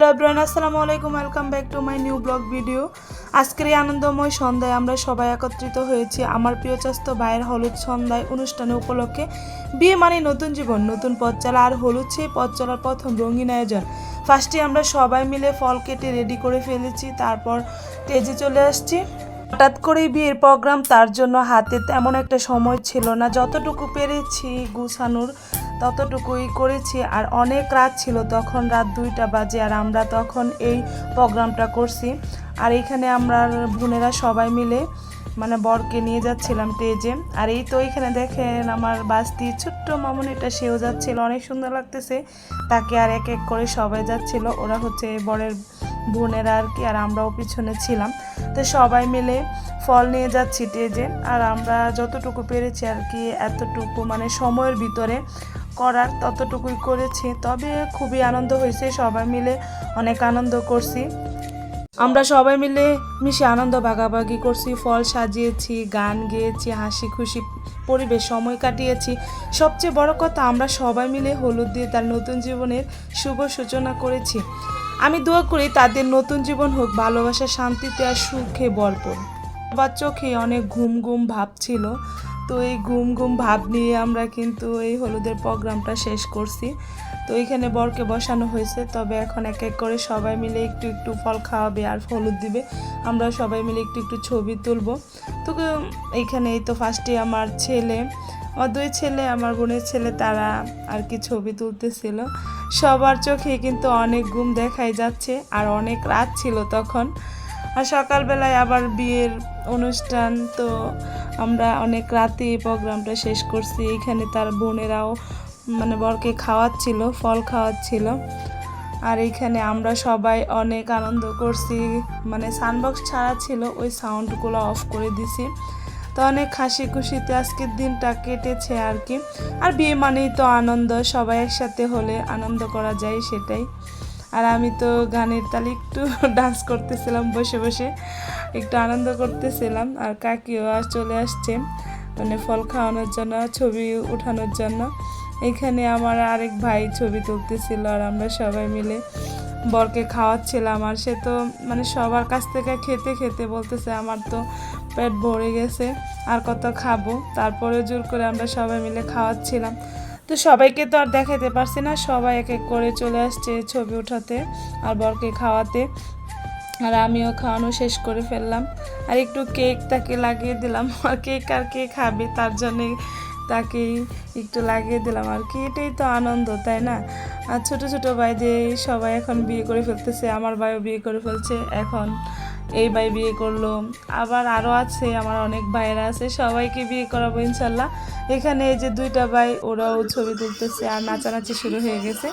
Everyone আসসালামু আলাইকুম welcome back to my new blog video আজকের এই আনন্দময় সন্ধ্যায় আমরা সবাই একত্রিত হয়েছি আমার প্রিয় চাস্ত ভাইয়ের হলুদ সন্ধ্যায় অনুষ্ঠানে উপলক্ষে। বিয়ে মানে নতুন জীবন, নতুন পথ চলা আর হলুদ সেই পথ চলার প্রথম রঙিন আয়োজন। ফার্স্টে আমরা সবাই মিলে ফল কেটে রেডি করে ফেলেছি, তারপর স্টেজে চলে আসছি। হঠাৎ করেই বিয়ের প্রোগ্রাম তার জন্য হাতে তেমন একটা সময় ছিল না, যতটুকু পেরেছি গুছানোর ততটুকুই করেছি আর অনেক রাত ছিল, তখন রাত দুইটা বাজে আর আমরা তখন এই প্রোগ্রামটা করছি। আর এখানে আমরা বোনেরা সবাই মিলে মানে বরকে নিয়ে যাচ্ছিলাম স্টেজে আর এই তো এখানে দেখেন আমার বাস্তি, ছোট্ট মামুনিটা সেও যাচ্ছিল, অনেক সুন্দর লাগতেছে। তাকে আর এক এক করে সবাই যাচ্ছিল, ওরা হচ্ছে বরের বোনেরা আর কি, আর আমরাও পিছনে ছিলাম। তো সবাই মিলে ফল নিয়ে যাচ্ছি স্টেজে আর আমরা যতটুকু পেরেছি আর কি, এতটুকু মানে সময়ের ভিতরে করার ততটুকুই করেছি। তবে খুবই আনন্দ হয়েছে, সবাই মিলে অনেক আনন্দ করছি। আমরা সবাই মিলে মিশে আনন্দ ভাগাভাগি করছি, ফল সাজিয়েছি, গান গেয়েছি হাসি খুশি পরিবেশ, সময় কাটিয়েছি। সবচেয়ে বড় কথা, আমরা সবাই মিলে হলুদ দিয়ে তার নতুন জীবনের শুভ সূচনা করেছি। আমি দোয়া করি তাদের নতুন জীবন হোক, ভালোবাসা, শান্তিতে আর সুখে ভরপুর সবার চোখে অনেক ঘুম ঘুম ভাব ছিল। তো এই ঘুম ঘুম ভাব নিয়ে আমরা কিন্তু এই হলুদের প্রোগ্রামটা শেষ করছি। তো এইখানে বরকে বসানো হয়েছে, তবে এখন এক এক করে সবাই মিলে একটু একটু ফল খাওয়াবে আর হলুদ দিবে। আমরা সবাই মিলে একটু একটু ছবি তুলবো। তো এইখানে এই তো ফার্স্টে আমার ছেলে আমার দুই ছেলে, আমার বোনের ছেলে, তারা আর কি ছবি তুলতেছিল। সবার চোখে কিন্তু অনেক ঘুম দেখাই যাচ্ছে, আর অনেক রাত ছিল তখন। আর সকালবেলায় আবার বিয়ের অনুষ্ঠান, তো আমরা অনেক রাতে এই প্রোগ্রামটা শেষ করছি। এখানে তার বোনেরাও মানে বরকে খাওয়াচ্ছিল, ফল খাওয়াচ্ছিল। আর এইখানে আমরা সবাই অনেক আনন্দ করছি। মানে সাউন্ডবক্স ছাড়া ছিল, ওই সাউন্ডগুলো অফ করে দিছি। তো অনেক হাসি খুশিতে আজকের দিনটা কেটেছে আর কি। আর বিয়ে মানেই তো আনন্দ, সবাই একসাথে হলে আনন্দ করা যায় সেটাই। আর আমি তো গানের তালে একটু ডান্স করতেছিলাম, বসে বসে একটু আনন্দ করতেছিলাম। আর কাকিও চলে আসছে মানে ফল খাওয়ানোর জন্য, ছবি উঠানোর জন্য। এখানে আমার আরেক ভাই ছবি তুলতেছিল আর আমরা সবাই মিলে বরকে খাওয়াচ্ছিলাম। আর সে তো মানে সবার কাছ থেকে খেতে খেতে বলতেছে, আমার তো পেট ভরে গেছে, আর কত খাব? তারপরে জোর করে আমরা সবাই মিলে খাওয়াচ্ছিলাম। তো সবাইকে তো আর দেখাতে পারছি না, সবাই এক এক করে চলে আসছে ছবি উঠাতে আর বরকে খাওয়াতে। আর আমিও খাওয়ানো শেষ করে ফেললাম। আর একটু কেক তাকে লাগিয়ে দিলাম। আর কেক আর কে খাবে তার জন্যে তাকে একটু লাগিয়ে দিলাম। আর কি, এটাই তো আনন্দ, তাই না? আর ছোটো ছোট ভাইদের সবাই এখন বিয়ে করে ফেলতেছে, আমার ভাইও বিয়ে করে ফেলছে এখন। এই ভাই বিয়ে করল। আবার আরও আছে, আমার অনেক ভাইয়েরা আছে, সবাইকে বিয়ে করাবো ইনশাল্লাহ। এখানে এই যে দুইটা ভাই, ওরাও ছবি তুলতেছে আর নাচানাচি শুরু হয়ে গেছে।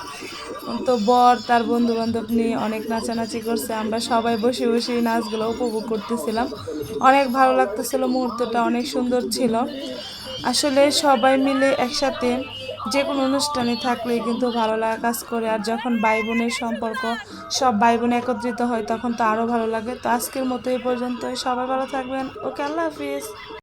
তো বর তার বন্ধু বান্ধব নিয়ে অনেক নাচানাচি করছে, আমরা সবাই বসে বসে নাচগুলো উপভোগ করতেছিলাম। অনেক ভালো লাগতেছিল, মুহূর্তটা অনেক সুন্দর ছিল। আসলে সবাই মিলে একসাথে যে কোনো অনুষ্ঠানে থাকলেই কিন্তু ভালো লাগা কাজ করে। আর যখন ভাই বোনের সম্পর্ক, সব ভাই বোন একত্রিত হয়, তখন তো আরও ভালো লাগে। তো আজকের মতো এই পর্যন্তই। সবাই ভালো থাকবেন। ওকে, আল্লাহ হাফিজ।